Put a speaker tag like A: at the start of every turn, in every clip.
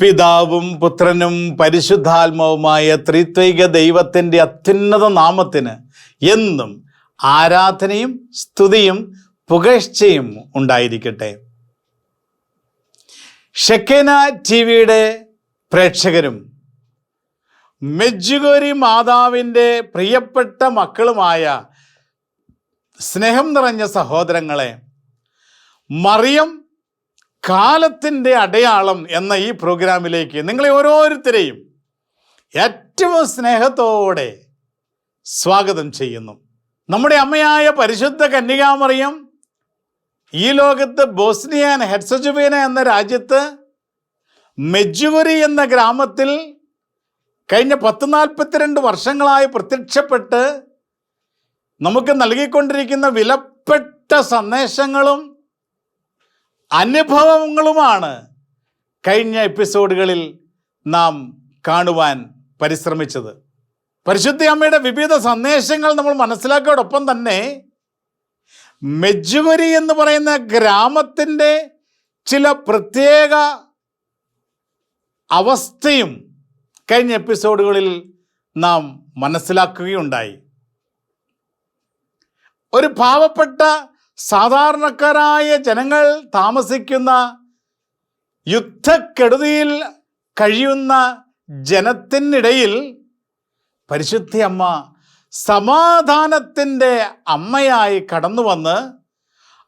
A: പിതാവും പുത്രനും പരിശുദ്ധാത്മാവുമായ ത്രിത്വൈക ദൈവത്തിന്റെ അത്യുന്നത നാമത്തിന് എന്നും ആരാധനയും സ്തുതിയും പുകഴ്ചയും ഉണ്ടായിരിക്കട്ടെ. ഷെക്കേന ടി വിയുടെ പ്രേക്ഷകരും മെജുഗോരി മാതാവിന്റെ പ്രിയപ്പെട്ട മക്കളുമായ സ്നേഹം നിറഞ്ഞ സഹോദരങ്ങളെ മറിയം കാലത്തിന്റെ അടയാളം എന്ന ഈ പ്രോഗ്രാമിലേക്ക് നിങ്ങളെ ഓരോരുത്തരെയും ഏറ്റവും സ്നേഹത്തോടെ സ്വാഗതം ചെയ്യുന്നു. നമ്മുടെ അമ്മയായ പരിശുദ്ധ കന്യകാമറിയം ഈ ലോകത്ത് ബോസ്നിയൻ ഹെഡ്സജുബീന എന്ന രാജ്യത്ത് മെജുവരി എന്ന ഗ്രാമത്തിൽ കഴിഞ്ഞ പത്ത് നാൽപ്പത്തിരണ്ട് വർഷങ്ങളായി പ്രത്യക്ഷപ്പെട്ട് നമുക്ക് നൽകിക്കൊണ്ടിരിക്കുന്ന വിലപ്പെട്ട സന്ദേശങ്ങളും അനുഭവങ്ങളുമാണ് കഴിഞ്ഞ എപ്പിസോഡുകളിൽ നാം കാണുവാൻ പരിശ്രമിച്ചത്. പരിശുദ്ധ അമ്മയുടെ വിവിധ സന്ദേശങ്ങൾ നമ്മൾ മനസ്സിലാക്കിയോടൊപ്പം തന്നെ മെജുവരി എന്ന് പറയുന്ന ഗ്രാമത്തിന്റെ ചില പ്രത്യേക അവസ്ഥയും കഴിഞ്ഞ എപ്പിസോഡുകളിൽ നാം മനസ്സിലാക്കുകയുണ്ടായി. ഒരു പാവപ്പെട്ട സാധാരണക്കാരായ ജനങ്ങൾ താമസിക്കുന്ന യുദ്ധക്കെടുതിയിൽ കഴിയുന്ന ജനത്തിനിടയിൽ പരിശുദ്ധി അമ്മ സമാധാനത്തിന്റെ അമ്മയായി കടന്നു വന്ന്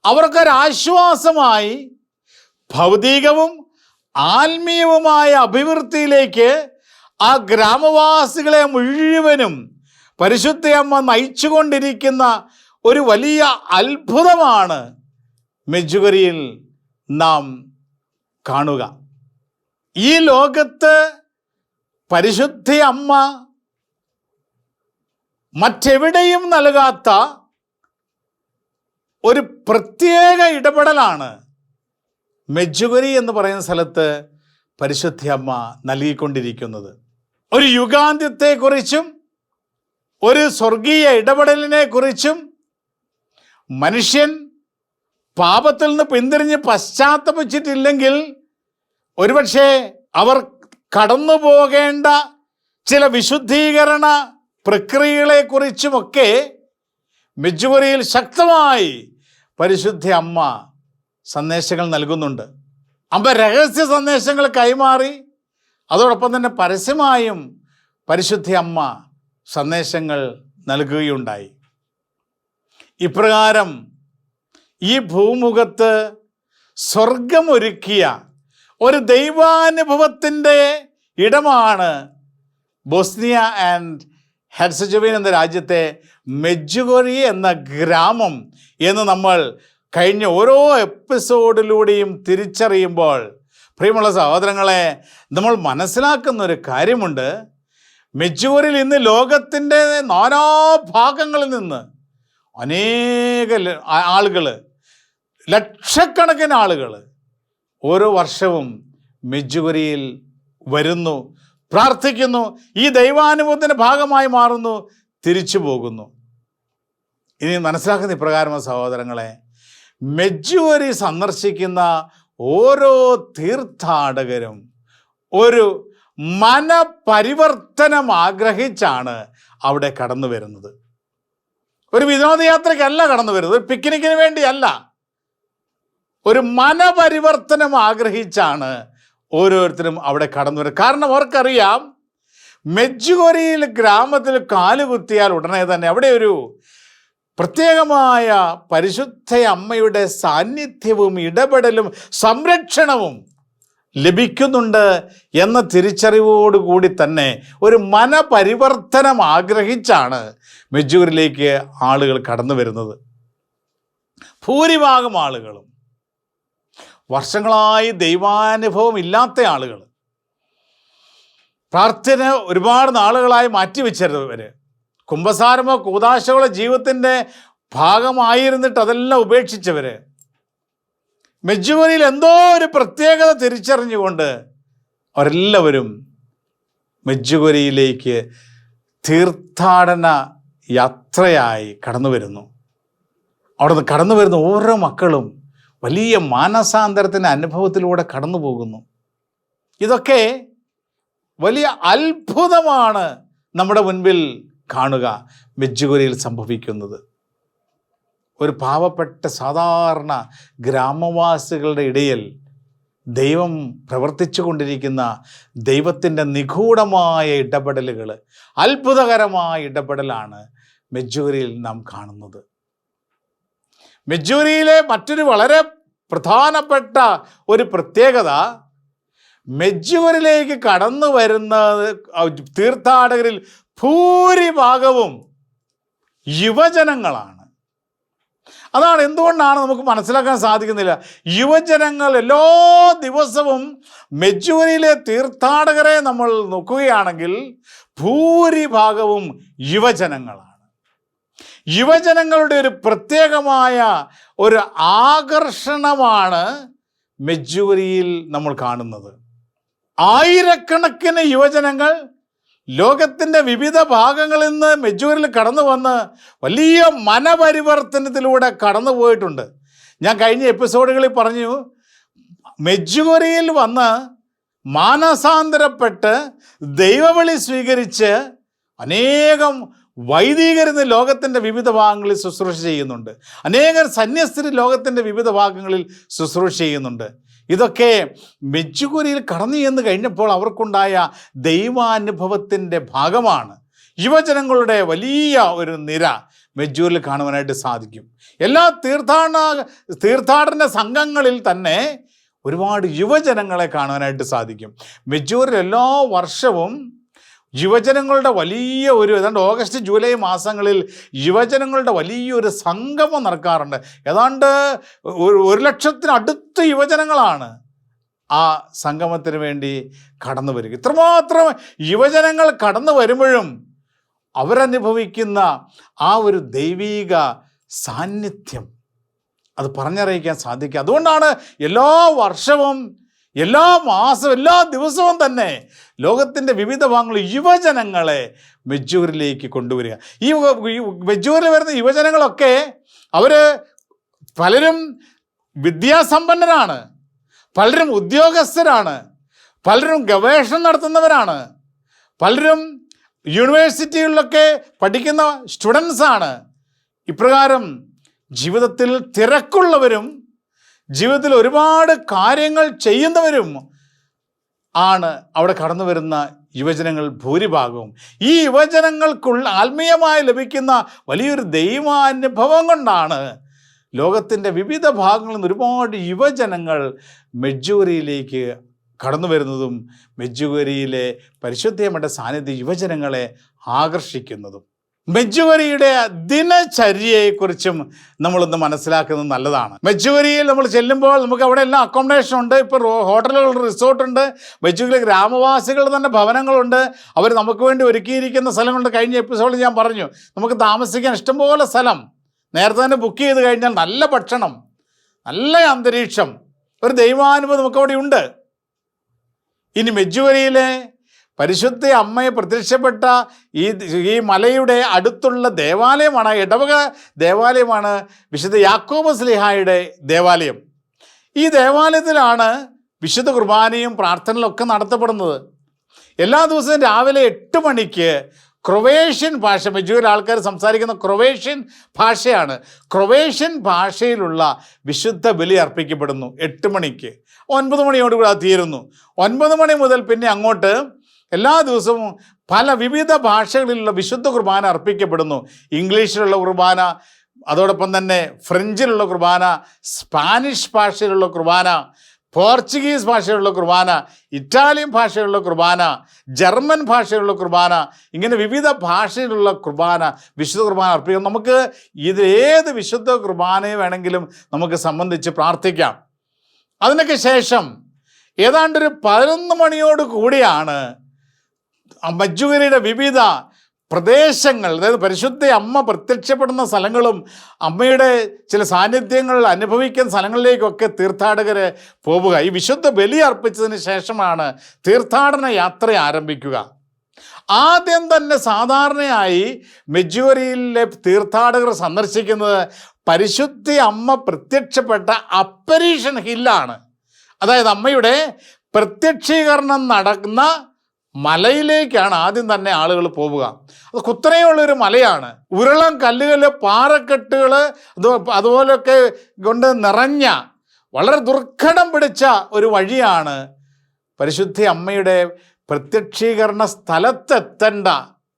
A: അവർക്കൊരാശ്വാസമായി ഭൗതികവും ആത്മീയവുമായ അഭിവൃദ്ധിയിലേക്ക് ആ ഗ്രാമവാസികളെ മുഴുവനും പരിശുദ്ധ അമ്മ നയിച്ചുകൊണ്ടിരിക്കുന്ന ഒരു വലിയ അത്ഭുതമാണ് മെജുഗരിയിൽ നാം കാണുക. ഈ ലോകത്ത് പരിശുദ്ധി അമ്മ മറ്റെവിടെയും നൽകാത്ത ഒരു പ്രത്യേക ഇടപെടലാണ് മെജുഗരി എന്ന് പറയുന്ന സ്ഥലത്ത് പരിശുദ്ധി അമ്മ നൽകിക്കൊണ്ടിരിക്കുന്നത്. ഒരു യുഗാന്ത്യത്തെക്കുറിച്ചും ഒരു സ്വർഗീയ ഇടപെടലിനെ കുറിച്ചും മനുഷ്യൻ പാപത്തിൽ നിന്ന് പിന്തിരിഞ്ഞ് പശ്ചാത്തപിച്ചിട്ടില്ലെങ്കിൽ ഒരുപക്ഷെ അവർ കടന്നു പോകേണ്ട ചില വിശുദ്ധീകരണ പ്രക്രിയകളെക്കുറിച്ചുമൊക്കെ മെജുവറിയിൽ ശക്തമായി പരിശുദ്ധ അമ്മ സന്ദേശങ്ങൾ നൽകുന്നുണ്ട്. അമ്മ രഹസ്യ സന്ദേശങ്ങൾ കൈമാറി. അതോടൊപ്പം തന്നെ പരസ്യമായും പരിശുദ്ധ അമ്മ സന്ദേശങ്ങൾ നൽകുകയുണ്ടായി. ഇപ്രകാരം ഈ ഭൂമുഖത്ത് സ്വർഗമൊരുക്കിയ ഒരു ദൈവാനുഭവത്തിന്റെ ഇടമാണ് ബോസ്നിയ ആൻഡ് ഹെഡ്സജോവിൻ എന്ന രാജ്യത്തെ മെജുഗോറി എന്ന ഗ്രാമം എന്ന് നമ്മൾ കഴിഞ്ഞ ഓരോ എപ്പിസോഡിലൂടെയും തിരിച്ചറിയുമ്പോൾ പ്രിയമുള്ള സഹോദരങ്ങളെ നമ്മൾ മനസ്സിലാക്കുന്ന ഒരു കാര്യമുണ്ട്. മെജുവറിൽ ഇന്ന് ലോകത്തിന്റെ നാനാഭാഗങ്ങളിൽ നിന്ന് അനേക ആളുകൾ ലക്ഷക്കണക്കിന് ആളുകൾ ഓരോ വർഷവും മെജുവരിയിൽ വരുന്നു പ്രാർത്ഥിക്കുന്നു ഈ ദൈവാനുഭവത്തിന്റെ ഭാഗമായി മാറുന്നു തിരിച്ചു പോകുന്നു. ഇനി മനസ്സിലാക്കുന്ന ഇപ്രകാരം സഹോദരങ്ങളെ മെജുവരി സന്ദർശിക്കുന്ന ഓരോ തീർത്ഥാടകരും ഒരു മനപരിവർത്തനം ആഗ്രഹിച്ചാണ് അവിടെ കടന്നു വരുന്നത് ഒരു വിനോദയാത്രയ്ക്കല്ല കടന്നു വരുന്നത് ഒരു പിക്നിക്കിന് വേണ്ടിയല്ല. ഒരു മനപരിവർത്തനം ആഗ്രഹിച്ചാണ് ഓരോരുത്തരും അവിടെ കടന്നു വരുന്നത്. കാരണം അവർക്കറിയാം മെജുഗോരിയിൽ ഗ്രാമത്തിൽ കാലുകുത്തിയാൽ ഉടനെ തന്നെ അവിടെ ഒരു പ്രത്യേകമായ പരിശുദ്ധ അമ്മയുടെ സാന്നിധ്യവും ഇടപെടലും സംരക്ഷണവും ലഭിക്കുന്നുണ്ട് എന്ന തിരിച്ചറിവോടുകൂടി തന്നെ ഒരു മനപരിവർത്തനം ആഗ്രഹിച്ചാണ് മെജൂരിലേക്ക് ആളുകൾ കടന്നു വരുന്നത്. ഭൂരിഭാഗം ആളുകളും വർഷങ്ങളായി ദൈവാനുഭവം ഇല്ലാത്ത ആളുകൾ പ്രാർത്ഥന ഒരുപാട് നാളുകളായി മാറ്റിവെച്ചിരുന്നവർ കുംഭസാരമോ കൂതാശകളോ ജീവിതത്തിന്റെ ഭാഗമായിരുന്നിട്ട് അതെല്ലാം ഉപേക്ഷിച്ചവർ മെജുവരിയിൽ എന്തോ ഒരു പ്രത്യേകത തിരിച്ചറിഞ്ഞുകൊണ്ട് അവരെല്ലാവരും മെജുഗുരിയിലേക്ക് തീർത്ഥാടന യാത്രയായി കടന്നു വരുന്നു. അവിടുന്ന് കടന്നു വരുന്ന ഓരോ മക്കളും വലിയ മാനസാന്തരത്തിന്റെ അനുഭവത്തിലൂടെ കടന്നു പോകുന്നു. ഇതൊക്കെ വലിയ അത്ഭുതമാണ് നമ്മുടെ മുൻപിൽ കാണുക മെജുഗുരിയിൽ സംഭവിക്കുന്നത്. ഒരു പാവപ്പെട്ട സാധാരണ ഗ്രാമവാസികളുടെ ഇടയിൽ ദൈവം പ്രവർത്തിച്ചു കൊണ്ടിരിക്കുന്ന ദൈവത്തിന്റെ നിഗൂഢമായ ഇടപെടലുകൾ അത്ഭുതകരമായ ഇടപെടലാണ് മെജൂരിയിൽ നാം കാണുന്നത്. മെജൂരിയിലെ മറ്റൊരു വളരെ പ്രധാനപ്പെട്ട ഒരു പ്രത്യേകത മെജൂരിലേക്ക് കടന്നു വരുന്ന തീർത്ഥാടകരിൽ ഭൂരിഭാഗവും യുവജനങ്ങളാണ്. അതാണ് എന്തുകൊണ്ടാണ് നമുക്ക് മനസ്സിലാക്കാൻ സാധിക്കുന്നില്ല? യുവജനങ്ങൾ എല്ലാ ദിവസവും മെജൂരിയിലെ തീർത്ഥാടകരെ നമ്മൾ നോക്കുകയാണെങ്കിൽ ഭൂരിഭാഗവും യുവജനങ്ങളാണ്. യുവജനങ്ങളുടെ ഒരു പ്രത്യേകമായ ഒരു ആകർഷണമാണ് മെജൂരിയിൽ നമ്മൾ കാണുന്നത്. ആയിരക്കണക്കിന് യുവജനങ്ങൾ ലോകത്തിന്റെ വിവിധ ഭാഗങ്ങളിൽ നിന്ന് മെജൂരിൽ കടന്നു വന്ന് വലിയ മനപരിവർത്തനത്തിലൂടെ കടന്നു പോയിട്ടുണ്ട്. ഞാൻ കഴിഞ്ഞ എപ്പിസോഡുകളിൽ പറഞ്ഞു മെജൂരിയിൽ വന്ന് മാനസാന്തരപ്പെട്ട് ദൈവവിളി സ്വീകരിച്ച് അനേകം വൈദികരിന്ന് ലോകത്തിന്റെ വിവിധ ഭാഗങ്ങളിൽ ശുശ്രൂഷ ചെയ്യുന്നുണ്ട്. അനേകർ സന്യസ്തര് ലോകത്തിന്റെ വിവിധ ഭാഗങ്ങളിൽ ശുശ്രൂഷ ചെയ്യുന്നുണ്ട്. ഇതൊക്കെ മെച്ചുകുരിയിൽ കടന്നു ചെന്ന് കഴിഞ്ഞപ്പോൾ അവർക്കുണ്ടായ ദൈവാനുഭവത്തിന്റെ ഭാഗമാണ്. യുവജനങ്ങളുടെ വലിയ ഒരു നിര മെജൂരിൽ കാണുവാനായിട്ട് സാധിക്കും. എല്ലാ തീർത്ഥാടന തീർത്ഥാടന സംഘങ്ങളിൽ തന്നെ ഒരുപാട് യുവജനങ്ങളെ കാണുവാനായിട്ട് സാധിക്കും. മെജൂരിൽ എല്ലാ വർഷവും യുവജനങ്ങളുടെ വലിയ ഒരു ഏതാണ്ട് ഓഗസ്റ്റ് ജൂലൈ മാസങ്ങളിൽ യുവജനങ്ങളുടെ വലിയൊരു സംഗമം നടക്കാറുണ്ട്. ഏതാണ്ട് ഒരു ഒരു ലക്ഷത്തിനടുത്ത് യുവജനങ്ങളാണ് ആ സംഗമത്തിന് വേണ്ടി കടന്നു വരിക. ഇത്രമാത്രം യുവജനങ്ങൾ കടന്നു വരുമ്പോഴും അവരനുഭവിക്കുന്ന ആ ഒരു ദൈവീക സാന്നിധ്യം അത് പറഞ്ഞറിയിക്കാൻ സാധിക്കുക. അതുകൊണ്ടാണ് എല്ലാ വർഷവും എല്ലാ മാസവും എല്ലാ ദിവസവും തന്നെ ലോകത്തിന്റെ വിവിധ ഭാഗങ്ങളിൽ യുവജനങ്ങളെ മെജൂറിലേക്ക് കൊണ്ടുവരിക. ഈ മെജൂരിൽ വരുന്ന യുവജനങ്ങളൊക്കെ അവർ പലരും വിദ്യാസമ്പന്നരാണ് പലരും ഉദ്യോഗസ്ഥരാണ് പലരും ഗവേഷണം നടത്തുന്നവരാണ് പലരും യൂണിവേഴ്സിറ്റികളിലൊക്കെ പഠിക്കുന്ന സ്റ്റുഡൻസാണ്. ഇപ്രകാരം ജീവിതത്തിൽ തിരക്കുള്ളവരും ജീവിതത്തിൽ ഒരുപാട് കാര്യങ്ങൾ ചെയ്യുന്നവരും ആണ് അവിടെ കടന്നു വരുന്ന യുവജനങ്ങൾ ഭൂരിഭാഗവും. ഈ യുവജനങ്ങൾക്കുള്ള ആത്മീയമായി ലഭിക്കുന്ന വലിയൊരു ദൈവാനുഭവം കൊണ്ടാണ് ലോകത്തിന്റെ വിവിധ ഭാഗങ്ങളിൽ നിന്ന് ഒരുപാട് യുവജനങ്ങൾ മെജൂരിയിലേക്ക് കടന്നു വരുന്നതും മെജൂരിയിലെ പരിശുദ്ധയുടെ സാന്നിധ്യം യുവജനങ്ങളെ ആകർഷിക്കുന്നതും. മെജുവരിയുടെ ദിനചര്യയെക്കുറിച്ചും നമ്മളൊന്ന് മനസ്സിലാക്കുന്നത് നല്ലതാണ്. മെജുവരിയിൽ നമ്മൾ ചെല്ലുമ്പോൾ നമുക്ക് അവിടെ എല്ലാം അക്കോമഡേഷൻ ഉണ്ട്. ഇപ്പോൾ ഹോട്ടലുകൾ റിസോർട്ടുണ്ട് മെജുവരിയിൽ ഗ്രാമവാസികൾ തന്നെ ഭവനങ്ങളുണ്ട്. അവർ നമുക്ക് വേണ്ടി ഒരുക്കിയിരിക്കുന്ന സ്ഥലങ്ങളുണ്ട്. കഴിഞ്ഞ എപ്പിസോഡിൽ ഞാൻ പറഞ്ഞു. നമുക്ക് താമസിക്കാൻ ഇഷ്ടംപോലെ സ്ഥലം. നേരത്തെ തന്നെ ബുക്ക് ചെയ്ത് കഴിഞ്ഞാൽ നല്ല ഭക്ഷണം നല്ല അന്തരീക്ഷം ഒരു ദൈവാനുഭവം നമുക്കവിടെ ഉണ്ട്. ഇനി മെജുവരിയിലെ പരിശുദ്ധ അമ്മയെ പ്രത്യക്ഷപ്പെട്ട ഈ ഈ മലയുടെ അടുത്തുള്ള ദേവാലയമാണ് ഇടവക ദേവാലയമാണ് വിശുദ്ധ യാക്കോബ സ്ലിഹായുടെ ദേവാലയം. ഈ ദേവാലയത്തിലാണ് വിശുദ്ധ കുർബാനയും പ്രാർത്ഥനകളൊക്കെ നടത്തപ്പെടുന്നത്. എല്ലാ ദിവസവും രാവിലെ എട്ട് മണിക്ക് ക്രൊവേഷ്യൻ ഭാഷ മെജൂർ ആൾക്കാർ സംസാരിക്കുന്ന ക്രൊവേഷ്യൻ ഭാഷയാണ്. ക്രൊവേഷ്യൻ ഭാഷയിലുള്ള വിശുദ്ധ ബലി അർപ്പിക്കപ്പെടുന്നു എട്ട് മണിക്ക്. ഒൻപത് മണിയോടുകൂടി അത് തീരുന്നു. ഒൻപത് മണി മുതൽ പിന്നെ അങ്ങോട്ട് എല്ലാ ദിവസവും പല വിവിധ ഭാഷകളിലുള്ള വിശുദ്ധ കുർബാന അർപ്പിക്കപ്പെടുന്നു. ഇംഗ്ലീഷിലുള്ള കുർബാന അതോടൊപ്പം തന്നെ ഫ്രഞ്ചിലുള്ള കുർബാന സ്പാനിഷ് ഭാഷയിലുള്ള കുർബാന പോർച്ചുഗീസ് ഭാഷയിലുള്ള കുർബാന ഇറ്റാലിയൻ ഭാഷയിലുള്ള കുർബാന ജർമ്മൻ ഭാഷയിലുള്ള കുർബാന ഇങ്ങനെ വിവിധ ഭാഷയിലുള്ള കുർബാന വിശുദ്ധ കുർബാന അർപ്പിക്കാം നമുക്ക് ഇത് ഏത് വിശുദ്ധ കുർബാനയെ വേണമെങ്കിലും നമുക്ക് സംബന്ധിച്ച് പ്രാർത്ഥിക്കാം. അതിനൊക്കെ ശേഷം ഏതാണ്ടൊരു പതിനൊന്ന് മണിയോട് കൂടിയാണ് മജ്ജുഗരിയുടെ വിവിധ പ്രദേശങ്ങൾ അതായത് പരിശുദ്ധ അമ്മ പ്രത്യക്ഷപ്പെടുന്ന സ്ഥലങ്ങളും അമ്മയുടെ ചില സാന്നിധ്യങ്ങൾ അനുഭവിക്കുന്ന സ്ഥലങ്ങളിലേക്കൊക്കെ തീർത്ഥാടകർ പോവുക. ഈ വിശുദ്ധ ബലി അർപ്പിച്ചതിന് ശേഷമാണ് തീർത്ഥാടന യാത്ര ആരംഭിക്കുക. ആദ്യം തന്നെ സാധാരണയായി മെജൂരിയിലെ തീർത്ഥാടകർ സന്ദർശിക്കുന്നത് പരിശുദ്ധി അമ്മ പ്രത്യക്ഷപ്പെട്ട അപ്പരീഷൻ ഹില്ലാണ്. അതായത് അമ്മയുടെ പ്രത്യക്ഷീകരണം നടക്കുന്ന മലയിലേക്കാണ് ആദ്യം തന്നെ ആളുകൾ പോവുക. അത് കുത്തനെയുള്ളൊരു മലയാണ്. ഉരുളം കല്ലുകൾ പാറക്കെട്ടുകൾ അത് അതുപോലെയൊക്കെ കൊണ്ട് നിറഞ്ഞ വളരെ ദുർഘടം പിടിച്ച ഒരു വഴിയാണ് പരിശുദ്ധി അമ്മയുടെ പ്രത്യക്ഷീകരണ സ്ഥലത്തെത്തേണ്ട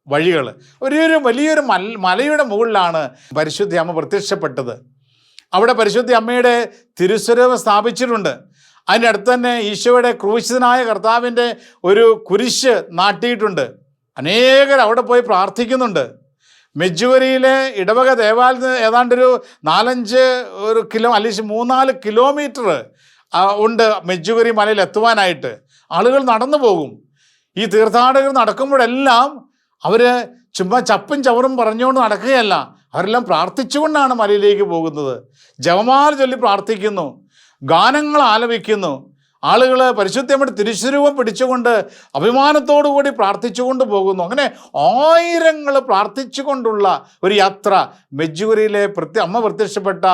A: വഴികൾ. ഒരു വലിയൊരു മൽ മലയുടെ മുകളിലാണ് പരിശുദ്ധി അമ്മ പ്രത്യക്ഷപ്പെട്ടത്. അവിടെ പരിശുദ്ധി അമ്മയുടെ തിരുസ്വരൂപം സ്ഥാപിച്ചിട്ടുണ്ട്. അതിന്റെ അടുത്ത് തന്നെ ഈശോയുടെ ക്രൂശിതനായ കർത്താവിന്റെ ഒരു കുരിശ് നാട്ടിയിട്ടുണ്ട്. അനേകർ അവിടെ പോയി പ്രാർത്ഥിക്കുന്നുണ്ട്. മെജുവരിയിലെ ഇടവക ദേവാലയത്തിന് ഏതാണ്ടൊരു നാലഞ്ച് ഒരു കിലോ അല്ലെങ്കിൽ മൂന്നാൽ കിലോമീറ്റർ ഉണ്ട് മെജുവരി മലയിൽ എത്തുവാനായിട്ട്. ആളുകൾ നടന്നു പോകും. ഈ തീർത്ഥാടകർ നടക്കുമ്പോഴെല്ലാം അവർ ചുമ്മാ ചപ്പും ചവറും പറഞ്ഞുകൊണ്ട് നടക്കുകയല്ല. അവരെല്ലാം പ്രാർത്ഥിച്ചുകൊണ്ടാണ് മലയിലേക്ക് പോകുന്നത്. ജവമാല ചൊല്ലി പ്രാർത്ഥിക്കുന്നു. ഗാനങ്ങൾ ആലപിക്കുന്നു. ആളുകൾ പരിശുദ്ധമ്മയുടെ തിരുസ്വരൂപം പിടിച്ചുകൊണ്ട് അഭിമാനത്തോടു കൂടി പ്രാർത്ഥിച്ചുകൊണ്ട് പോകുന്നു. അങ്ങനെ ആയിരങ്ങൾ പ്രാർത്ഥിച്ചുകൊണ്ടുള്ള ഒരു യാത്ര മെജൂരിയിലെ പ്രത്യ അമ്മ പ്രത്യക്ഷപ്പെട്ട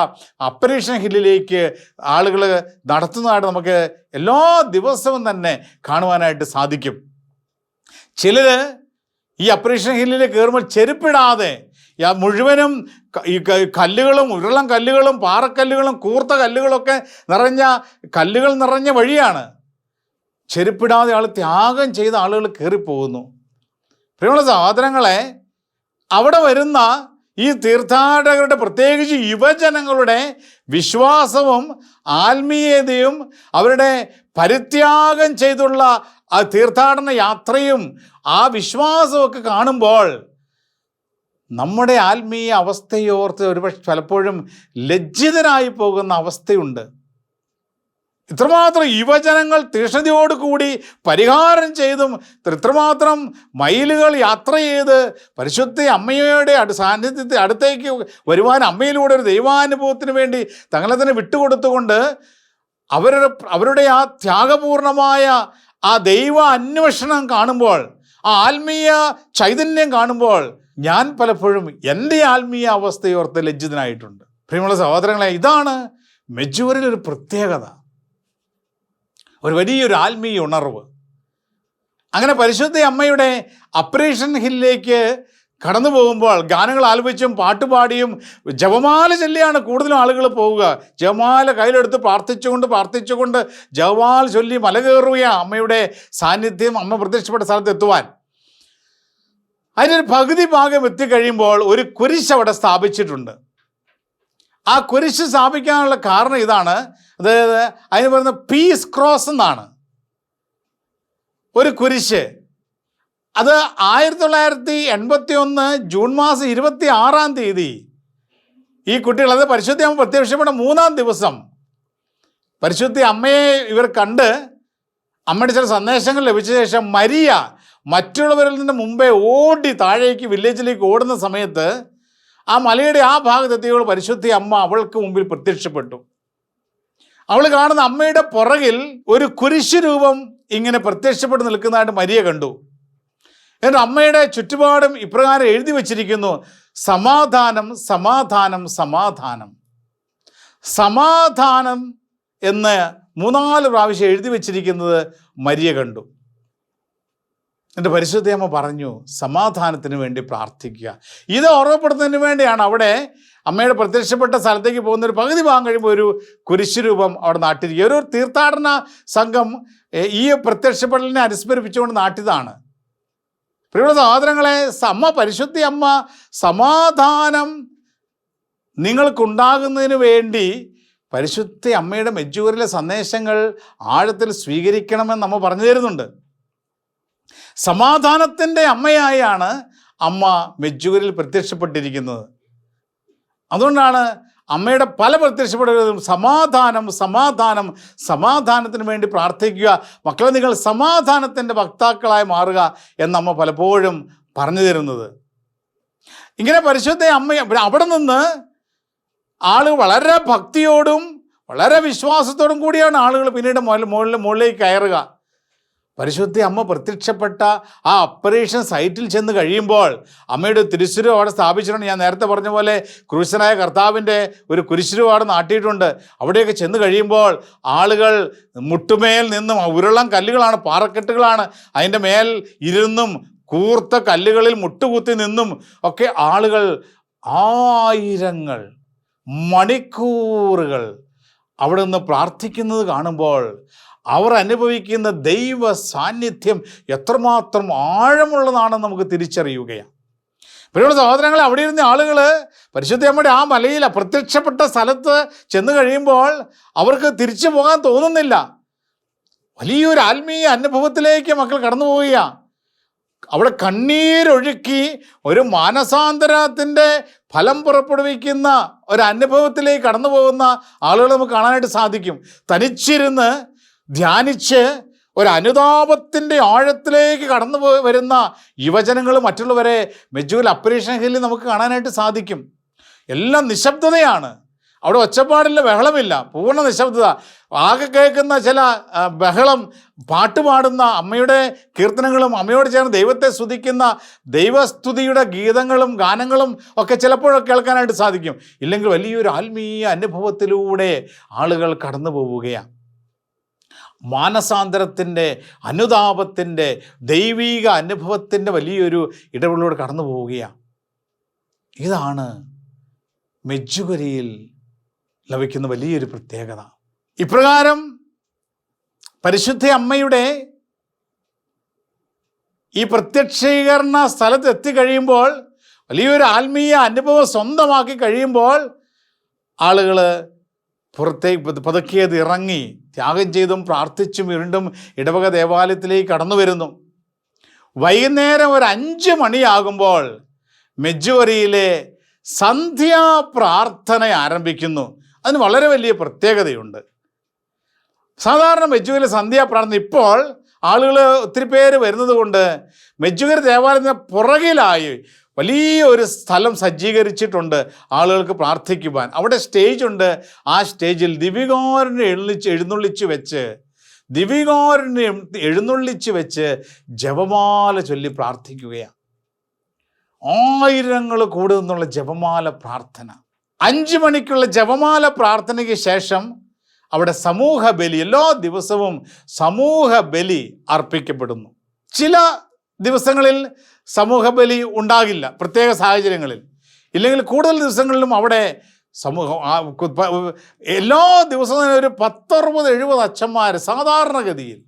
A: അപ്പരീഷൻ ഹില്ലിലേക്ക് ആളുകൾ നടത്തുന്നതായിട്ട് നമുക്ക് എല്ലാ ദിവസവും തന്നെ കാണുവാനായിട്ട് സാധിക്കും. ചിലർ ഈ അപ്പരീഷൻ ഹില്ലിൽ കയറുമ്പോൾ ചെരുപ്പിടാതെ മുഴുവനും ഈ കല്ലുകളും ഉരുളം കല്ലുകളും പാറക്കല്ലുകളും കൂർത്ത കല്ലുകളൊക്കെ നിറഞ്ഞ കല്ലുകൾ നിറഞ്ഞ വഴിയാണ്. ചെരുപ്പിടാതെ ആൾ ത്യാഗം ചെയ്ത ആളുകൾ കയറിപ്പോകുന്നു പ്രിയമുള്ള സഹോദരങ്ങളെ അവിടെ വരുന്ന ഈ തീർത്ഥാടകരുടെ പ്രത്യേകിച്ച് യുവജനങ്ങളുടെ വിശ്വാസവും ആത്മീയതയും അവരുടെ പരിത്യാഗം ചെയ്തുള്ള ആ തീർത്ഥാടന യാത്രയും ആ വിശ്വാസമൊക്കെ കാണുമ്പോൾ നമ്മുടെ ആത്മീയ അവസ്ഥയോർത്ത് ഒരുപക്ഷെ പലപ്പോഴും ലജ്ജിതരായി പോകുന്ന അവസ്ഥയുണ്ട്. ഇത്രമാത്രം യുവജനങ്ങൾ തീഷ്ണതയോടുകൂടി പരിഹാരം ചെയ്തും ഇത്രമാത്രം മൈലുകൾ യാത്ര ചെയ്ത് പരിശുദ്ധ അമ്മയുടെ അടു സാന്നിധ്യത്തെ അടുത്തേക്ക് വരുവാൻ അമ്മയിലൂടെ ഒരു ദൈവാനുഭവത്തിന് വേണ്ടി തങ്ങളെ തന്നെ വിട്ടുകൊടുത്തുകൊണ്ട് അവരുടെ അവരുടെ ആ ത്യാഗപൂർണമായ ആ ദൈവ അന്വേഷണം കാണുമ്പോൾ ആ ആത്മീയ ചൈതന്യം കാണുമ്പോൾ ഞാൻ പലപ്പോഴും എന്റെ ആത്മീയ അവസ്ഥയോർത്ത് ലജ്ജിതനായിട്ടുണ്ട്. പ്രിയമുള്ള സഹോദരങ്ങളെ ഇതാണ് മെജൂരിൽ ഒരു പ്രത്യേകത. ഒരു വലിയൊരു ആത്മീയ ഉണർവ്. അങ്ങനെ പരിശുദ്ധ അമ്മയുടെ അപ്പറേഷൻ ഹില്ലിലേക്ക് കടന്നു പോകുമ്പോൾ ഗാനങ്ങൾ ആലപിച്ചും പാട്ടുപാടിയും ജപമാല ചൊല്ലിയാണ് കൂടുതലും ആളുകൾ പോവുക. ജപമാല കയ്യിലെടുത്ത് പ്രാർത്ഥിച്ചുകൊണ്ട് പ്രാർത്ഥിച്ചുകൊണ്ട് ജപമാല ചൊല്ലി മല കയറുകയാണ് അമ്മയുടെ സാന്നിധ്യം അമ്മ പ്രത്യക്ഷപ്പെട്ട സ്ഥലത്ത് എത്തുവാൻ. അതിനൊരു പകുതി ഭാഗം എത്തിക്കഴിയുമ്പോൾ ഒരു കുരിശ് അവിടെ സ്ഥാപിച്ചിട്ടുണ്ട്. ആ കുരിശ് സ്ഥാപിക്കാനുള്ള കാരണം ഇതാണ്. അതായത് അതിന് പറയുന്ന പീസ് ക്രോസ് എന്നാണ്. ഒരു കുരിശ്. അത് ആയിരത്തി തൊള്ളായിരത്തി എൺപത്തി ഒന്ന് ജൂൺ മാസം ഇരുപത്തി ആറാം തീയതി. ഈ കുട്ടികൾ അത് പരിശുദ്ധി അമ്മ പ്രത്യക്ഷപ്പെട്ട മൂന്നാം ദിവസം. പരിശുദ്ധി അമ്മയെ ഇവർ കണ്ട് അമ്മയുടെ ചില സന്ദേശങ്ങൾ ലഭിച്ച ശേഷം മരിയ മറ്റുള്ളവരിൽ നിന്ന് മുമ്പേ ഓടി താഴേക്ക് വില്ലേജിലേക്ക് ഓടുന്ന സമയത്ത് ആ മലയുടെ ആ ഭാഗത്തെത്തിയവൾ പരിശുദ്ധി അമ്മ അവൾക്ക് മുമ്പിൽ പ്രത്യക്ഷപ്പെട്ടു. അവൾ കാണുന്ന അമ്മയുടെ പുറകിൽ ഒരു കുരിശ് രൂപം ഇങ്ങനെ പ്രത്യക്ഷപ്പെട്ട് നിൽക്കുന്നതായിട്ട് മരിയ കണ്ടു. എന്നിട്ട് അമ്മയുടെ ചുറ്റുപാടും ഇപ്രകാരം എഴുതി വച്ചിരിക്കുന്നു സമാധാനം സമാധാനം സമാധാനം. സമാധാനം എന്ന് മൂന്നാൽ പ്രാവശ്യം എഴുതി വച്ചിരിക്കുന്നത് മരിയ കണ്ടു. എന്റെ പരിശുദ്ധയമ്മ പറഞ്ഞു സമാധാനത്തിന് വേണ്ടി പ്രാർത്ഥിക്കുക. ഇത് ഓർമ്മപ്പെടുത്തുന്നതിന് വേണ്ടിയാണ് അവിടെ അമ്മയുടെ പ്രത്യക്ഷപ്പെട്ട സ്ഥലത്തേക്ക് പോകുന്ന ഒരു പകുതി ഭാഗം കഴിയുമ്പോൾ ഒരു കുരിശുരൂപം അവിടെ നാട്ടിരിക്കുക. ഒരു തീർത്ഥാടന സംഘം ഈ പ്രത്യക്ഷപ്പെടലിനെ അനുസ്മരിപ്പിച്ചുകൊണ്ട് നാട്ടിയതാണ്. പ്രിയമുള്ള സഹോദരങ്ങളെ അമ്മ പരിശുദ്ധി അമ്മ സമാധാനം നിങ്ങൾക്കുണ്ടാകുന്നതിന് വേണ്ടി പരിശുദ്ധ അമ്മയുടെ മെജൂരിലെ സന്ദേശങ്ങൾ ആഴത്തിൽ സ്വീകരിക്കണമെന്ന് നമ്മൾ പറഞ്ഞു തരുന്നുണ്ട്. സമാധാനത്തിന്റെ അമ്മയായാണ് അമ്മ മെജൂരിൽ പ്രത്യക്ഷപ്പെട്ടിരിക്കുന്നത്. അതുകൊണ്ടാണ് അമ്മയുടെ പല പ്രത്യക്ഷപ്പെടലും സമാധാനം സമാധാനം സമാധാനത്തിന് വേണ്ടി പ്രാർത്ഥിക്കുക. മക്കളെ നിങ്ങൾ സമാധാനത്തിന്റെ വക്താക്കളായി മാറുക എന്ന് അമ്മ പലപ്പോഴും പറഞ്ഞു തരുന്നത്. ഇങ്ങനെ പരിശുദ്ധ അമ്മ അവിടെ നിന്ന് ആൾ വളരെ ഭക്തിയോടും വളരെ വിശ്വാസത്തോടും കൂടിയാണ് ആളുകൾ പിന്നീട് മുകളിൽ മുകളിലേക്ക് കയറുക. പരിശുദ്ധ അമ്മ പ്രത്യക്ഷപ്പെട്ട ആ ഓപ്പറേഷൻ സൈറ്റിൽ ചെന്ന് കഴിയുമ്പോൾ അമ്മയുടെ തിരുശുരു അവിടെ സ്ഥാപിച്ചിട്ടുണ്ട്. ഞാൻ നേരത്തെ പറഞ്ഞ പോലെ ക്രൂശനായ കർത്താവിന്റെ ഒരു കുരിശുരു അവിടെ നാട്ടിയിട്ടുണ്ട്. അവിടെയൊക്കെ ചെന്ന് കഴിയുമ്പോൾ ആളുകൾ മുട്ടുമേൽ നിന്നും ഉരുളം കല്ലുകളാണ് പാറക്കെട്ടുകളാണ്. അതിന്റെ മേൽ ഇരുന്നും കൂർത്ത കല്ലുകളിൽ മുട്ടുകുത്തി നിന്നും ഒക്കെ ആളുകൾ ആയിരങ്ങൾ മണിക്കൂറുകൾ അവിടെ നിന്ന് പ്രാർത്ഥിക്കുന്നത് കാണുമ്പോൾ അവർ അനുഭവിക്കുന്ന ദൈവ സാന്നിധ്യം എത്രമാത്രം ആഴമുള്ളതാണെന്ന് നമുക്ക് തിരിച്ചറിയുകയാണ്. പിന്നെ സഹോദരങ്ങൾ അവിടെ ഇരുന്ന ആളുകൾ പരിശുദ്ധമ്മയുടെ ആ മലയിൽ അപ്രത്യക്ഷപ്പെട്ട സ്ഥലത്ത് ചെന്ന് കഴിയുമ്പോൾ അവർക്ക് തിരിച്ചു പോകാൻ തോന്നുന്നില്ല. വലിയൊരു ആത്മീയ അനുഭവത്തിലേക്ക് മക്കൾ കടന്നു പോവുകയാണ് അവിടെ കണ്ണീരൊഴുക്കി ഒരു മാനസാന്തരത്തിന്റെ ഫലം പുറപ്പെടുവിക്കുന്ന ഒരു അനുഭവത്തിലേക്ക് കടന്നു പോകുന്ന ആളുകൾ നമുക്ക് കാണാനായിട്ട് സാധിക്കും. തനിച്ചിരുന്ന് ധ്യാനിച്ച് ഒരു അനുതാപത്തിന്റെ ആഴത്തിലേക്ക് കടന്നു വരുന്ന യുവജനങ്ങൾ മറ്റുള്ളവരെ മെജൂൽ അപ്പറേഷൻ ഹില്ലിൽ നമുക്ക് കാണാനായിട്ട് സാധിക്കും. എല്ലാം നിശബ്ദതയാണ്. അവിടെ ഒച്ചപ്പാടില്ല ബഹളമില്ല. പൂർണ നിശബ്ദത. ആകെ കേൾക്കുന്ന ചില ബഹളം പാട്ടുപാടുന്ന അമ്മയുടെ കീർത്തനങ്ങളും അമ്മയോട് ചേർന്ന് ദൈവത്തെ സ്തുതിക്കുന്ന ദൈവസ്തുതിയുടെ ഗീതങ്ങളും ഗാനങ്ങളും ഒക്കെ ചിലപ്പോഴൊക്കെ കേൾക്കാനായിട്ട് സാധിക്കും. ഇല്ലെങ്കിൽ വലിയൊരു ആത്മീയ അനുഭവത്തിലൂടെ ആളുകൾ കടന്നു പോവുകയാണ്. മാനസാന്തരത്തിന്റെ അനുതാപത്തിന്റെ ദൈവീക അനുഭവത്തിന്റെ വലിയൊരു ഇടപെടലോട് കടന്നു പോവുകയാണ്. ഇതാണ് മെജ്ജുകരിയിൽ ലഭിക്കുന്ന വലിയൊരു പ്രത്യേകത. ഇപ്രകാരം പരിശുദ്ധ അമ്മയുടെ ഈ പ്രത്യക്ഷീകരണ സ്ഥലത്ത് എത്തിക്കഴിയുമ്പോൾ വലിയൊരു ആത്മീയ അനുഭവം സ്വന്തമാക്കി കഴിയുമ്പോൾ ആളുകൾ പുറത്തേക്ക് പതു- പതുക്കിയത് ഇറങ്ങി. ത്യാഗം ചെയ്തും പ്രാർത്ഥിച്ചും വീണ്ടും ഇടവക ദേവാലയത്തിലേക്ക് കടന്നു വരുന്നു. വൈകുന്നേരം ഒരു അഞ്ച് മണിയാകുമ്പോൾ മെജുവരിയിലെ സന്ധ്യാ പ്രാർത്ഥന ആരംഭിക്കുന്നു. അതിന് വളരെ വലിയ പ്രത്യേകതയുണ്ട്. സാധാരണ മെജുവിലെ സന്ധ്യാ പ്രാർത്ഥന ഇപ്പോൾ ആളുകൾ ഒത്തിരി പേര് വരുന്നത് കൊണ്ട് മെജുഗർ ദേവാലയത്തിന് പുറകിലായി വലിയ ഒരു സ്ഥലം സജ്ജീകരിച്ചിട്ടുണ്ട് ആളുകൾക്ക് പ്രാർത്ഥിക്കുവാൻ. അവിടെ സ്റ്റേജ് ഉണ്ട്. ആ സ്റ്റേജിൽ ദിവികാരനെ എഴുന്നള്ളിച്ച് എഴുന്നള്ളിച്ച് വെച്ച് ദിവികാരനെ എഴുന്നള്ളിച്ച് വെച്ച് ജപമാല ചൊല്ലി പ്രാർത്ഥിക്കുകയാണ്. ആയിരങ്ങൾ കൂടെ ജപമാല പ്രാർത്ഥന. അഞ്ച് മണിക്കുള്ള ജപമാല പ്രാർത്ഥനയ്ക്ക് ശേഷം അവിടെ സമൂഹ ബലി എല്ലാ ദിവസവും സമൂഹ ബലി അർപ്പിക്കപ്പെടുന്നു. ചില ദിവസങ്ങളിൽ സമൂഹബലി ഉണ്ടാകില്ല പ്രത്യേക സാഹചര്യങ്ങളിൽ. ഇല്ലെങ്കിൽ കൂടുതൽ ദിവസങ്ങളിലും അവിടെ സമൂഹം എല്ലാ ദിവസവും ഒരു പത്തറുപത് എഴുപത് അച്ഛന്മാർ സാധാരണഗതിയിൽ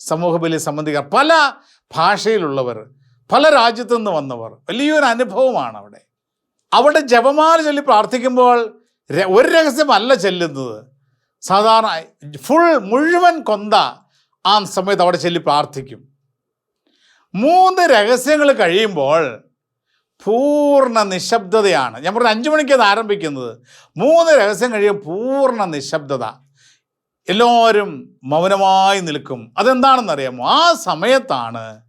A: സമൂഹ ബലി സംബന്ധിക്കുക പല ഭാഷയിലുള്ളവർ പല രാജ്യത്തു നിന്ന് വന്നവർ വലിയൊരു അനുഭവമാണ് അവിടെ. അവിടെ ജപമാല ചൊല്ലി പ്രാർത്ഥിക്കുമ്പോൾ ഒരു രഹസ്യമല്ല ചെല്ലുന്നത്. സാധാരണ ഫുൾ മുഴുവൻ കൊന്ത ആ സമയത്ത് അവിടെ ചൊല്ലി പ്രാർത്ഥിക്കും. മൂന്ന് രഹസ്യങ്ങൾ കഴിയുമ്പോൾ പൂർണ നിശബ്ദതയാണ്. ഞാൻ പറഞ്ഞ അഞ്ച് മണിക്ക് അത് ആരംഭിക്കുന്നത്. മൂന്ന് രഹസ്യം കഴിയുമ്പോൾ പൂർണ നിശബ്ദത. എല്ലാവരും മൗനമായി നിൽക്കും. അതെന്താണെന്നറിയാമോ? ആ സമയത്താണ്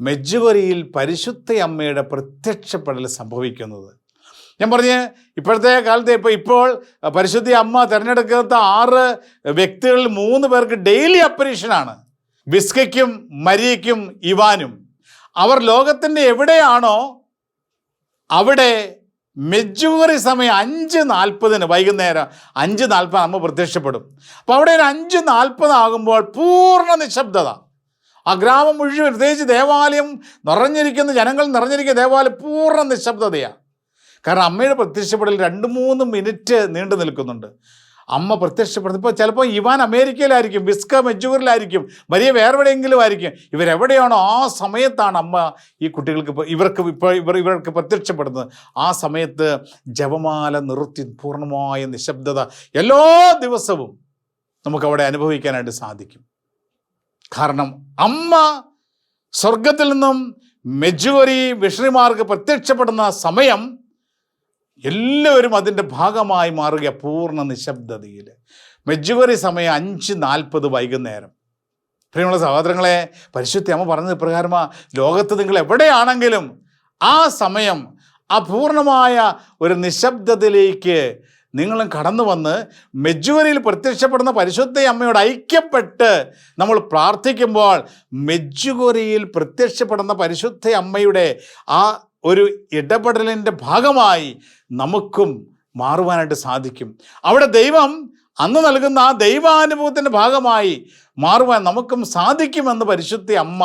A: മെജുവരിയിൽ പരിശുദ്ധ അമ്മയുടെ പ്രത്യക്ഷപ്പെടൽ സംഭവിക്കുന്നത്. ഞാൻ പറഞ്ഞ് ഇപ്പോഴത്തെ കാലത്ത് ഇപ്പോൾ ഇപ്പോൾ പരിശുദ്ധ അമ്മ തിരഞ്ഞെടുക്കാത്ത ആറ് വ്യക്തികളിൽ മൂന്ന് പേർക്ക് ഡെയിലി അപ്പരീഷനാണ് ബിസ്കയ്ക്കും മരിയയ്ക്കും ഇവാനും. അവർ ലോകത്തിന്റെ എവിടെയാണോ അവിടെ മെജൂറി സമയം അഞ്ച് നാൽപ്പതിന് വൈകുന്നേരം അഞ്ച് നാൽപ്പത് നമ്മൾ പ്രത്യക്ഷപ്പെടും. അപ്പോൾ അവിടെ ഒരു അഞ്ച് നാൽപ്പതാകുമ്പോൾ പൂർണ നിശബ്ദത. ആ ഗ്രാമം മുഴുവൻ പ്രത്യേകിച്ച് ദേവാലയം നിറഞ്ഞിരിക്കുന്ന ജനങ്ങൾ നിറഞ്ഞിരിക്കുന്ന ദേവാലയം പൂർണ നിശബ്ദതയാണ്. കാരണം അമ്മയുടെ പ്രത്യക്ഷപ്പെടൽ രണ്ട് മൂന്ന് മിനിറ്റ് നീണ്ടു നിൽക്കുന്നുണ്ട്. അമ്മ പ്രത്യക്ഷപ്പെടുന്നത് ഇപ്പോൾ ചിലപ്പോൾ ഇവാൻ അമേരിക്കയിലായിരിക്കും വിസ്ക മെജൂറിലായിരിക്കും വലിയ വേറെ എവിടെയെങ്കിലും ആയിരിക്കും ഇവരെവിടെയാണോ ആ സമയത്താണ് അമ്മ ഈ കുട്ടികൾക്ക് ഇവർക്ക് ഇപ്പോൾ ഇവർ ഇവർക്ക് പ്രത്യക്ഷപ്പെടുന്നത്. ആ സമയത്ത് ജപമാല നിർത്തി പൂർണമായ നിശബ്ദത എല്ലാ ദിവസവും നമുക്കവിടെ അനുഭവിക്കാനായിട്ട് സാധിക്കും. കാരണം അമ്മ സ്വർഗത്തിൽ നിന്നും മെജുവരി മിഷണറിമാർക്ക് പ്രത്യക്ഷപ്പെടുന്ന സമയം എല്ലാവരും അതിന്റെ ഭാഗമായി മാറുക പൂർണ നിശബ്ദതയിൽ. മെജുവറി സമയം അഞ്ച് നാൽപ്പത് വൈകുന്നേരം. പ്രിയമുള്ള സഹോദരങ്ങളെ പരിശുദ്ധി അമ്മ പറഞ്ഞത് പ്രകാരമാ ലോകത്ത് നിങ്ങൾ എവിടെയാണെങ്കിലും ആ സമയം അപൂർണമായ ഒരു നിശബ്ദതയിലേക്ക് നിങ്ങളും കടന്നു വന്ന് മെജുവരിയിൽ പ്രത്യക്ഷപ്പെടുന്ന പരിശുദ്ധ അമ്മയോട് ഐക്യപ്പെട്ട് നമ്മൾ പ്രാർത്ഥിക്കുമ്പോൾ മെജുവരിയിൽ പ്രത്യക്ഷപ്പെടുന്ന പരിശുദ്ധ അമ്മയുടെ ആ ഒരു ഇടപെടലിന്റെ ഭാഗമായി നമുക്കും മാറുവാനായിട്ട് സാധിക്കും. അവിടെ ദൈവം അന്ന് നൽകുന്ന ആ ദൈവാനുഭവത്തിന്റെ ഭാഗമായി മാറുവാൻ നമുക്കും സാധിക്കുമെന്ന് പരിശുദ്ധി അമ്മ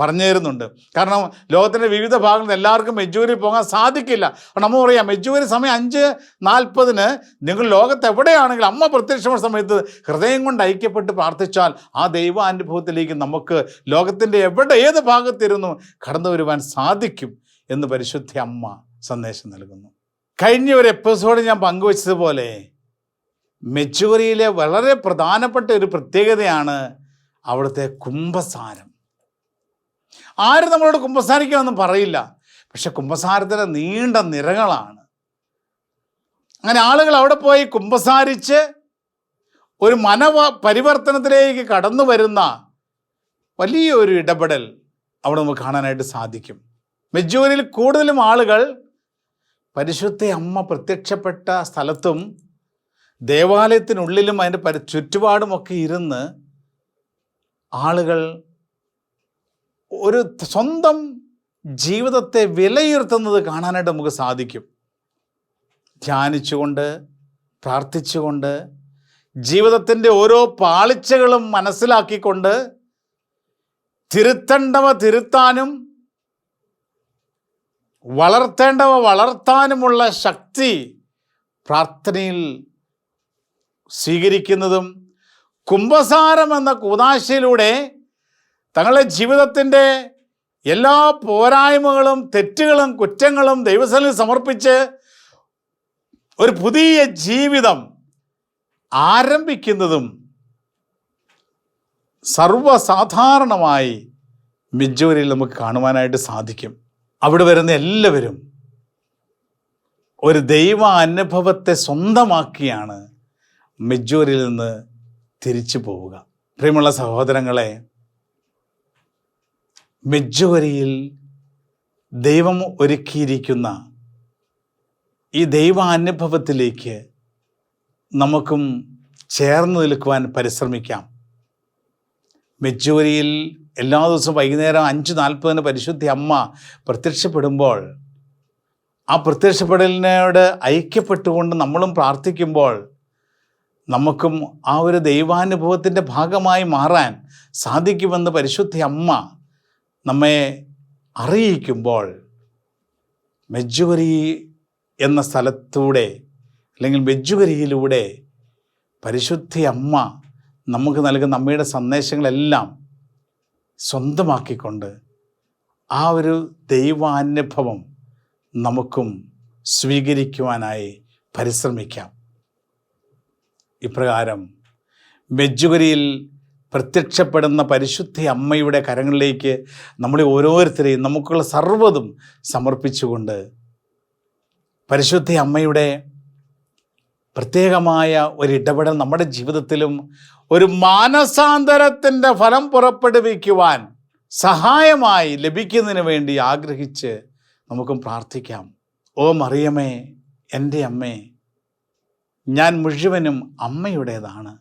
A: പറഞ്ഞു തരുന്നുണ്ട് കാരണം ലോകത്തിന്റെ വിവിധ ഭാഗങ്ങളിൽ എല്ലാവർക്കും മെജൂരി പോകാൻ സാധിക്കില്ല. നമ്മൾ പറയാം മെജൂരി സമയം അഞ്ച് നാൽപ്പതിന് നിങ്ങൾ ലോകത്ത് എവിടെയാണെങ്കിലും അമ്മ പ്രത്യക്ഷമായ സമയത്ത് ഹൃദയം കൊണ്ട് ഐക്യപ്പെട്ട് പ്രാർത്ഥിച്ചാൽ ആ ദൈവാനുഭവത്തിലേക്ക് നമുക്ക് ലോകത്തിന്റെ എവിടെ ഏത് ഭാഗത്തിരുന്നു കടന്നു വരുവാൻ സാധിക്കും. എന്ന് പരിശുദ്ധ അമ്മ സന്ദേശം നൽകുന്നു. കഴിഞ്ഞ ഒരു എപ്പിസോഡ് ഞാൻ പങ്കുവച്ചതുപോലെ മെച്ചൂരിയിലെ വളരെ പ്രധാനപ്പെട്ട ഒരു പ്രത്യേകതയാണ് അവിടുത്തെ കുംഭസാരം. ആരും നമ്മളോട് കുംഭസാരിക്കാമെന്നും പറയില്ല. പക്ഷെ കുംഭസാരത്തിന്റെ നീണ്ട നിരകളാണ് അങ്ങനെ ആളുകൾ അവിടെ പോയി കുംഭസാരിച്ച് ഒരു മനവ പരിവർത്തനത്തിലേക്ക് കടന്നു വരുന്ന വലിയൊരു ഇടപെടൽ അവിടെ നമുക്ക് കാണാനായിട്ട് സാധിക്കും. മെജൂരിൽ കൂടുതലും ആളുകൾ പരിശുദ്ധ അമ്മ പ്രത്യക്ഷപ്പെട്ട സ്ഥലത്തും ദേവാലയത്തിനുള്ളിലും അതിന്റെ പരി ചുറ്റുപാടുമൊക്കെ ഇരുന്ന് ആളുകൾ ഒരു സ്വന്തം ജീവിതത്തെ വിലയിരുത്തുന്നത് കാണാനായിട്ട് നമുക്ക് സാധിക്കും. ധ്യാനിച്ചുകൊണ്ട് പ്രാർത്ഥിച്ചുകൊണ്ട് ജീവിതത്തിന്റെ ഓരോ പാളിച്ചകളും മനസ്സിലാക്കിക്കൊണ്ട് തിരുത്തണ്ടവ തിരുത്താനും വളർത്തേണ്ടവ വളർത്താനുമുള്ള ശക്തി പ്രാർത്ഥനയിൽ സ്വീകരിക്കുന്നതും കുംഭസാരം എന്ന കൂതാശയിലൂടെ തങ്ങളുടെ ജീവിതത്തിന്റെ എല്ലാ പോരായ്മകളും തെറ്റുകളും കുറ്റങ്ങളും ദൈവസ്ഥലിൽ സമർപ്പിച്ച് ഒരു പുതിയ ജീവിതം ആരംഭിക്കുന്നതും സർവസാധാരണമായി മിജോരിയിൽ നമുക്ക് കാണുവാനായിട്ട് സാധിക്കും. അവിടെ വരുന്ന എല്ലാവരും ഒരു ദൈവ അനുഭവത്തെ സ്വന്തമാക്കിയാണ് മെജൂരിൽ നിന്ന് തിരിച്ചു പോവുക. പ്രിയമുള്ള സഹോദരങ്ങളെ മിജോറിയിൽ ദൈവം ഒരുക്കിയിരിക്കുന്ന ഈ ദൈവ അനുഭവത്തിലേക്ക് നമുക്കും ചേർന്ന് നിൽക്കുവാൻ പരിശ്രമിക്കാം. മെച്ചൂരിയിൽ എല്ലാ ദിവസവും വൈകുന്നേരം അഞ്ച് നാൽപ്പതിന് പരിശുദ്ധി അമ്മ പ്രത്യക്ഷപ്പെടുമ്പോൾ ആ പ്രത്യക്ഷപ്പെടലിനോട് ഐക്യപ്പെട്ടുകൊണ്ട് നമ്മളും പ്രാർത്ഥിക്കുമ്പോൾ നമുക്കും ആ ഒരു ദൈവാനുഭവത്തിന്റെ ഭാഗമായി മാറാൻ സാധിക്കുമെന്ന് പരിശുദ്ധ അമ്മ നമ്മെ അറിയിക്കുമ്പോൾ മെജുവരി എന്ന സ്ഥലത്തൂടെ അല്ലെങ്കിൽ മെജുവരിയിലൂടെ പരിശുദ്ധ അമ്മ നമുക്ക് നൽകുന്ന അമ്മയുടെ സന്ദേശങ്ങളെല്ലാം സ്വന്തമാക്കിക്കൊണ്ട് ആ ഒരു ദൈവാനുഭവം നമുക്കും സ്വീകരിക്കുവാനായി പരിശ്രമിക്കാം. ഇപ്രകാരം മെജുകരിയിൽ പ്രത്യക്ഷപ്പെടുന്ന പരിശുദ്ധ അമ്മയുടെ കരങ്ങളിലേക്ക് നമ്മളെ ഓരോരുത്തരെയും നമുക്കുള്ള സർവതും സമർപ്പിച്ചുകൊണ്ട് പരിശുദ്ധ അമ്മയുടെ പ്രത്യേകമായ ഒരു ഇടപെടൽ നമ്മുടെ ജീവിതത്തിലും ഒരു മാനസാന്തരത്തിന്റെ ഫലം പുറപ്പെടുവിക്കുവാൻ സഹായമായി ലഭിക്കുന്നതിന് വേണ്ടി ആഗ്രഹിച്ച് നമുക്കും പ്രാർത്ഥിക്കാം. ഓ മറിയമേ എന്റെ അമ്മേ ഞാൻ മുഴുവനും അമ്മയുടേതാണ്.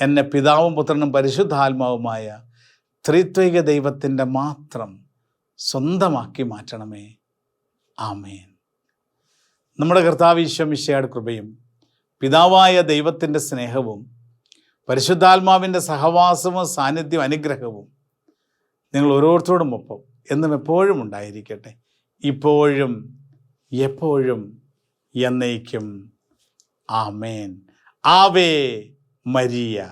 A: എന്നെ പിതാവും പുത്രനും പരിശുദ്ധാത്മാവുമായ ത്രിത്വിക ദൈവത്തിന്റെ മാത്രം സ്വന്തമാക്കി മാറ്റണമേ. ആമേൻ. നമ്മുടെ കർത്താവീശ്വമിശയുടെ കൃപയും പിതാവായ ദൈവത്തിന്റെ സ്നേഹവും പരിശുദ്ധാത്മാവിന്റെ സഹവാസവും സാന്നിധ്യവും അനുഗ്രഹവും നിങ്ങൾ ഓരോരുത്തരോടും ഒപ്പം എന്നും എപ്പോഴും ഉണ്ടായിരിക്കട്ടെ. ഇപ്പോഴും എപ്പോഴും എന്നേക്കും. ആമേൻ. ആവേ മരിയ.